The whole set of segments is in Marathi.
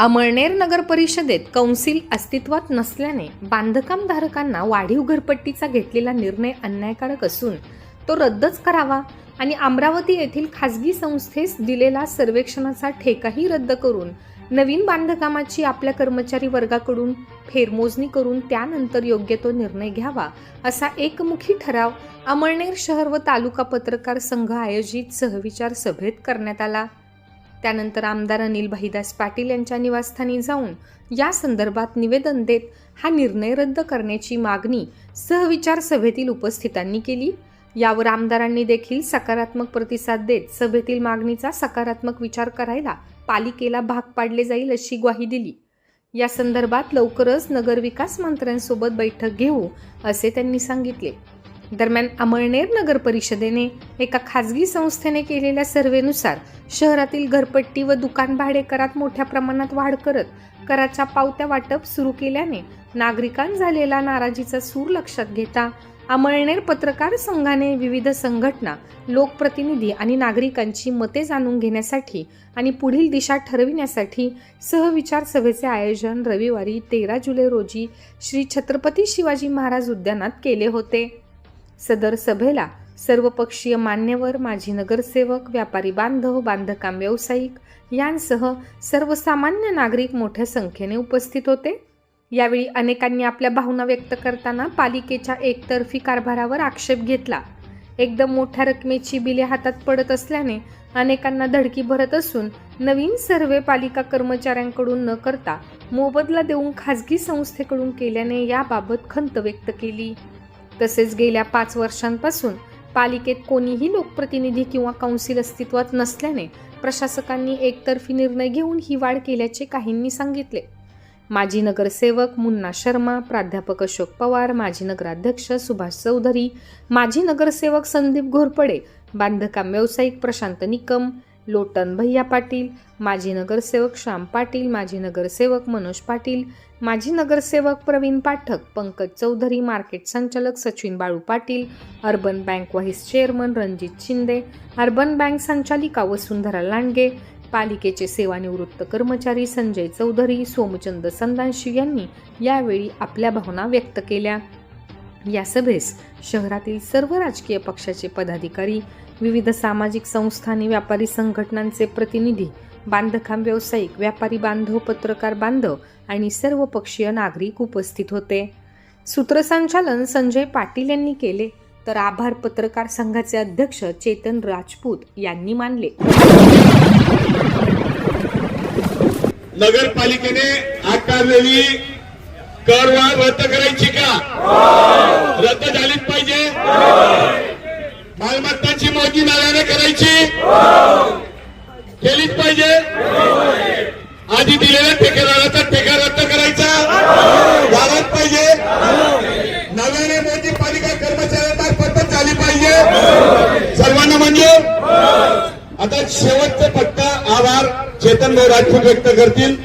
अमळनेर नगर परिषदेत कौन्सिल अस्तित्वात नसल्याने बांधकामधारकांना वाढीव घरपट्टीचा घेतलेला निर्णय अन्यायकारक असून तो रद्दच करावा आणि अमरावती येथील खासगी संस्थेस दिलेला सर्वेक्षणाचा ठेकाही रद्द करून नवीन बांधकामाची आपल्या कर्मचारी वर्गाकडून फेरमोजणी करून त्यानंतर योग्य तो निर्णय घ्यावा असा एकमुखी ठराव अमळनेर शहर व तालुका पत्रकार संघ आयोजित सहविचार सभेत करण्यात आला. त्यानंतर आमदार अनिल भाईदास पाटील यांच्या निवासस्थानी जाऊन या संदर्भात निवेदन देत हा निर्णय रद्द करण्याची मागणी सहविचार सभेतील उपस्थितांनी केली. यावर आमदारांनी देखील सकारात्मक प्रतिसाद देत सभेतील मागणीचा सकारात्मक विचार करायला पालिकेला भाग पाडले जाईल अशी ग्वाही दिली. या संदर्भात लवकरच नगरविकास मंत्र्यांसोबत बैठक घेऊ असे त्यांनी सांगितले. दरम्यान अमळनेर नगर परिषदेने एका खाजगी संस्थेने केलेल्या सर्वेनुसार शहरातील घरपट्टी व दुकान भाडे करात मोठ्या प्रमाणात वाढ करत कराच्या पावत्या वाटप सुरू केल्याने नागरिकांत झालेला नाराजीचा सूर लक्षात घेता अमळनेर पत्रकार संघाने विविध संघटना लोकप्रतिनिधी आणि नागरिकांची मते जाणून घेण्यासाठी आणि पुढील दिशा ठरविण्यासाठी सहविचार सभेचे आयोजन रविवारी तेरा जुलै रोजी श्री छत्रपती शिवाजी महाराज उद्यानात केले होते. सदर सभेला सर्वपक्षीय मान्यवर माजी नगरसेवक व्यापारी बांधव बांधकाम व्यावसायिक यांसह सर्वसामान्य नागरिक मोठ्या संख्येने उपस्थित होते. यावेळी अनेकांनी आपल्या भावना व्यक्त करताना पालिकेच्या एकतर्फी कारभारावर आक्षेप घेतला. एकदम मोठ्या रकमेची बिले हातात पडत असल्याने अनेकांना धडकी भरत असून नवीन सर्वे पालिका कर्मचाऱ्यांकडून न करता मोबदला देऊन खाजगी संस्थेकडून केल्याने याबाबत खंत व्यक्त केली. तसेच गेल्या पाच वर्षांपासून पालिकेत कोणीही लोकप्रतिनिधी किंवा कौन्सिल अस्तित्वात नसल्याने प्रशासकांनी एकतर्फी निर्णय घेऊन ही वाढ केल्याचे काहींनी सांगितले. माजी नगरसेवक मुन्ना शर्मा प्राध्यापक अशोक पवार माजी नगराध्यक्ष सुभाष चौधरी माजी नगरसेवक संदीप घोरपडे बांधकाम व्यावसायिक प्रशांत निकम लोटन भैया पाटील माजी नगरसेवक श्याम पाटील माजी नगरसेवक मनोज पाटील माजी नगरसेवक प्रवीण पाठक पंकज चौधरी मार्केट संचालक Sachin Balu Patil urban bank vice chairman Ranjit Shinde urban bank संचालिका वसुंधरा लांडगे पालिकेचे सेवानिवृत्त कर्मचारी संजय चौधरी सोमचंद संदांशी यांनी यावेळी आपल्या भावना व्यक्त केल्या. या सभेस शहरातील सर्व राजकीय पक्षाचे पदाधिकारी विविध सामाजिक संस्थांनी व्यापारी संघटनांचे प्रतिनिधी बांधकाम व्यावसायिक व्यापारी बांधव पत्रकार बांधव आणि सर्व पक्षीय नागरिक उपस्थित होते. सूत्रसंचालन संजय पाटील यांनी केले तर आभार पत्रकार संघाचे अध्यक्ष चेतन राजपूत यांनी मानले. नगरपालिकेने आकारलेली करवाढ रद्द करायची का? रद्द झालीच पाहिजे? मालमत्तांची मोजणी नव्याने करायची? केलीच पाहिजे? आधी दिलेल्या ठेकेदाराचा ठेका रद्द करायचा? झालाच पाहिजे? नव्याने मोदी पालिका कर्मचाऱ्यांमार्फत झाली पाहिजे? सर्वांना मंजूर आता शेवटचे फक्त आभार. चेतन भाऊ राजपूत व्यक्त करतील.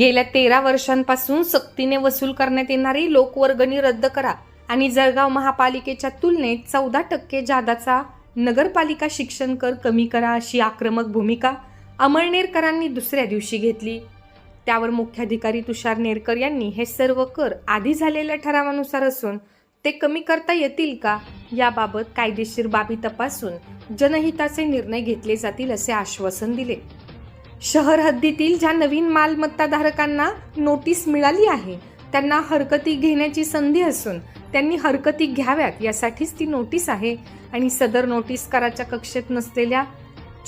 गेल्या तेरा वर्षांपासून सक्तीने वसूल करण्यात येणारी लोकवर्गणी रद्द करा आणि जळगाव महापालिकेच्या तुलनेत चौदा टक्के जादाचा नगरपालिका शिक्षण कर कमी करा अशी आक्रमक भूमिका अमळनेरकरांनी दुसऱ्या दिवशी घेतली. त्यावर मुख्याधिकारी तुषार नेरकर यांनी हे सर्व कर आधी झालेल्या ठरावानुसार असून ते कमी करता येतील का याबाबत कायदेशीर बाबी तपासून जनहिताचे निर्णय घेतले जातील असे आश्वासन दिले. शहर हद्दीतील ज्या नवीन मालमत्ताधारकांना नोटीस मिळाली आहे त्यांना हरकती घेण्याची संधी असून त्यांनी हरकती घ्याव्यात यासाठीच ती नोटीस आहे. आणि सदर नोटीस कराच्या कक्षेत नसलेल्या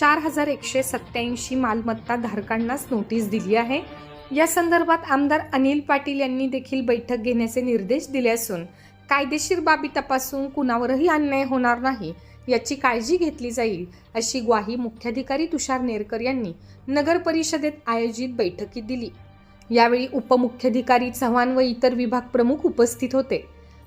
चार हजार एकशे सत्त्याऐंशी मालमत्ता धारकांनाच नोटीस दिली आहे. या संदर्भात आमदार अनिल पाटील यांनी देखील बैठक घेण्याचे निर्देश दिले असून कायदेशीर बाबी तपासून कुणावरही अन्याय होणार नाही याची काळजी घेतली जाईल अशी ग्वाही मुख्याधिकारी तुषार नेरकर यांनी नगर परिषदेत आयोजित बैठकीत दिली. यावेळी उपमुख्याधिकारी चव्हाण व इतर विभाग प्रमुख उपस्थित होते.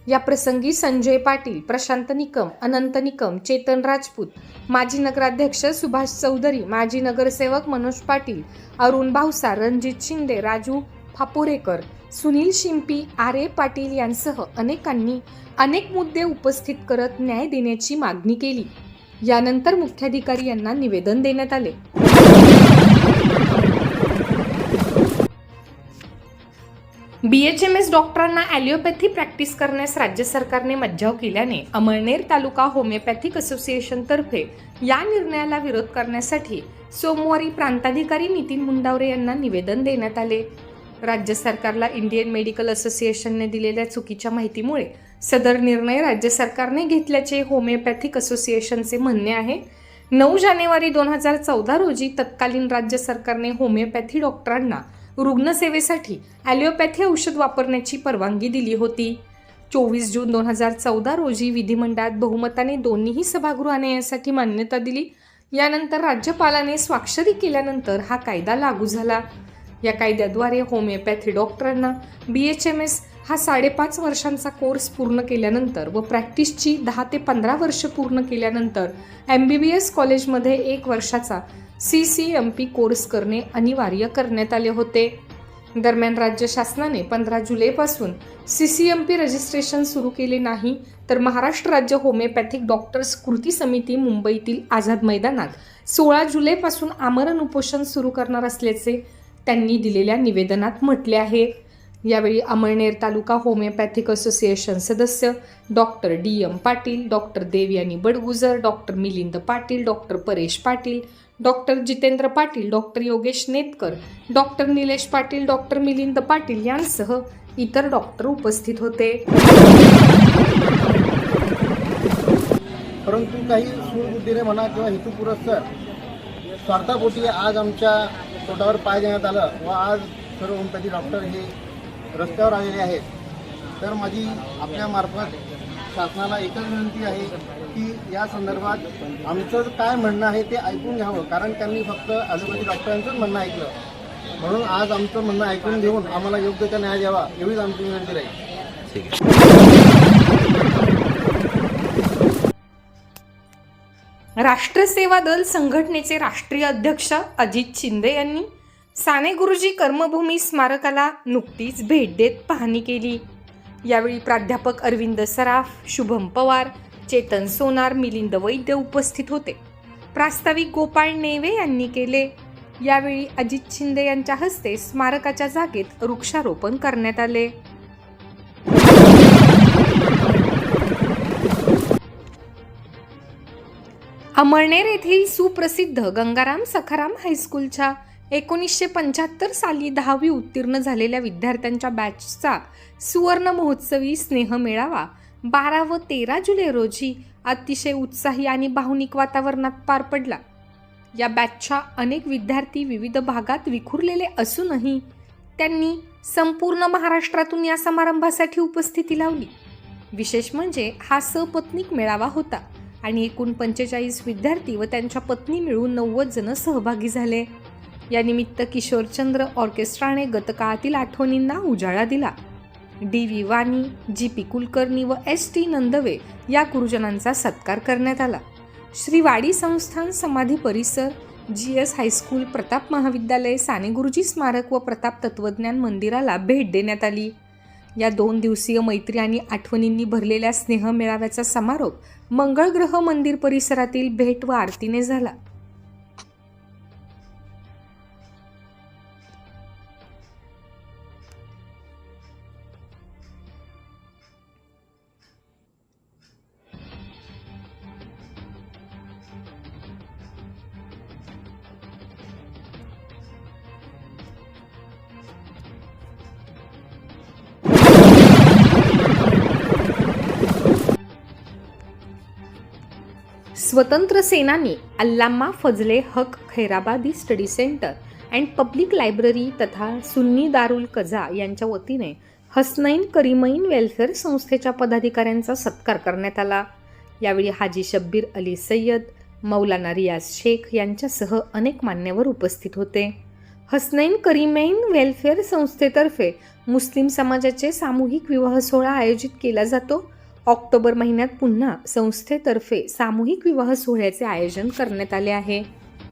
या प्रसंगी संजय पाटील प्रशांत निकम अनंत निकम चेतन राजपूत माजी नगराध्यक्ष सुभाष चौधरी माजी नगरसेवक मनोज पाटील अरुण भावसा रणजित शिंदे राजू फापोरेकर सुनील शिंपी आर ए पाटील यांसह अनेकांनी अनेक मुद्दे उपस्थित करत न्याय देण्याची मागणी केली. यानंतर मुख्याधिकारी यांना निवेदन देण्यात आले. बीएचएमएस डॉक्टरांना ॲलिओपॅथी प्रॅक्टिस करण्यास राज्य सरकारने मज्जाव केल्याने अमळनेर तालुका होमिओपॅथिक असोसिएशनतर्फे या निर्णयाला विरोध करण्यासाठी सोमवारी प्रांताधिकारी नितीन मुंडावरे यांना निवेदन देण्यात आले. राज्य सरकारला इंडियन मेडिकल असोसिएशनने दिलेल्या चुकीच्या माहितीमुळे सदर निर्णय राज्य सरकारने घेतल्याचे होमिओपॅथिक असोसिएशनचे म्हणणे आहे. नऊ जानेवारी दोन हजार चौदा रोजी तत्कालीन राज्य सरकारने होमिओपॅथी डॉक्टरांना रुग्णसेवेसाठी ॲलिओपॅथी औषध वापरण्याची परवानगी दिली होती. चोवीस जून दोन हजार चौदा रोजी विधिमंडळात बहुमताने दोन्हीही सभागृहाने यासाठी मान्यता दिली. यानंतर राज्यपालाने स्वाक्षरी केल्यानंतर हा कायदा लागू झाला. या कायद्याद्वारे होमिओपॅथी डॉक्टरांना बी एच एम एस हा साडेपाच वर्षांचा कोर्स पूर्ण केल्यानंतर व प्रॅक्टिसची दहा ते पंधरा वर्ष पूर्ण केल्यानंतर एम बी बी एस कॉलेजमध्ये एक वर्षाचा C C M P course करणे अनिवार्य करण्यात आले होते. दरम्यान राज्य शासनाने पंधरा जुलैपासून C C M P registration सुरू केले नाही तर महाराष्ट्र राज्य होमिओपॅथिक डॉक्टर्स कृती समिती मुंबईतील आझाद मैदानात सोळा जुलैपासून आमरण उपोषण सुरू करणार असल्याचे त्यांनी दिलेल्या निवेदनात म्हटले आहे. यावेळी अमळनेर तालुका होमिओपॅथिक असोसिएशन सदस्य doctor D M Patil doctor Devyani Badgujar doctor Milind Patil doctor Paresh Patil doctor Jitendra Patil doctor Yogesh Netkar doctor Nilesh Patil doctor Milind Patil यांसह इतर डॉक्टर उपस्थित होते. परंतु काही सूरबुद्धीने म्हणा किंवा हेतुपुरस्सर स्वार्थापोटी आज आमच्या पोटावर पाय देण्यात आलं व आज सर्व होमपॅथी डॉक्टर हे रस्त्यावर आलेले आहेत. तर माझी आपल्यामार्फत शासनाला एकच विनंती आहे की या संदर्भात आमचं काय म्हणणं आहे ते ऐकून घ्यावं. कारण त्यांनी फक्त ॲलोपॅथी डॉक्टरांचंच म्हणणं ऐकलं. म्हणून आज आमचं म्हणणं ऐकून घेऊन आम्हाला योग्य त्या न्याय द्यावा एवढीच आमची विनंती राहील. राष्ट्रसेवा दल संघटनेचे राष्ट्रीय अध्यक्ष अजित शिंदे यांनी साने गुरुजी कर्मभूमी स्मारकाला नुकतीच भेट देत पाहणी केली. यावेळी प्राध्यापक अरविंद सराफ शुभम पवार चेतन सोनार मिलिंद वैद्य उपस्थित होते. प्रास्ताविक गोपाळ नेवे यांनी केले. यावेळी अजित शिंदे यांच्या हस्ते स्मारकाच्या जागेत वृक्षारोपण करण्यात आले. अमळनेर येथील सुप्रसिद्ध गंगाराम सखाराम हायस्कूलच्या एकोणीसशे पंच्याहत्तर साली दहावी उत्तीर्ण झालेल्या विद्यार्थ्यांच्या बॅचचा सुवर्ण महोत्सवी स्नेह मेळावा बारा व तेरा जुलै रोजी अतिशय उत्साही आणि भावनिक वातावरणात पार पडला. या बॅचच्या अनेक विद्यार्थी विविध भागात विखुरलेले असूनही त्यांनी संपूर्ण महाराष्ट्रातून या समारंभासाठी उपस्थिती लावली. विशेष म्हणजे हा सपत्नीक मेळावा होता. आणि एकूण पंचेचाळीस विद्यार्थी व त्यांच्या पत्नी मिळून नव्वद जण सहभागी झाले. यानिमित्त किशोरचंद्र ऑर्केस्ट्राने गतकाळातील आठवणींना उजाळा दिला. D V Wani G P Kulkarni व एस टी नंदवे या गुरुजनांचा सत्कार करण्यात आला. श्री वाडी संस्थान समाधी परिसर जी एस हायस्कूल प्रताप महाविद्यालय साने गुरुजी स्मारक व प्रताप तत्वज्ञान मंदिराला भेट देण्यात आली. या दोन दिवसीय मैत्री आणि आठवणींनी भरलेल्या स्नेह मेळाव्याचा समारोप मंगळग्रह मंदिर परिसरातील भेट व आरतीने झाला. स्वतंत्र सेनानी Allama Fazle Haq Khairabadi study centre and public library तथा सुन्नी दारुल कझा यांच्या वतीने हसनैन करीमैन वेलफेअर संस्थेच्या पदाधिकाऱ्यांचा सत्कार करण्यात आला. यावेळी हाजी शब्बीर अली सय्यद मौलाना रियाज शेख यांच्यासह अनेक मान्यवर उपस्थित होते. हसनैन करीमैन वेलफेअर संस्थेतर्फे मुस्लिम समाजाचे सामूहिक विवाह सोहळा आयोजित केला जातो. ऑक्टोबर महिन्यात पुन्हा संस्थेतर्फे सामूहिक विवाह सोहळ्याचे आयोजन करण्यात आले आहे.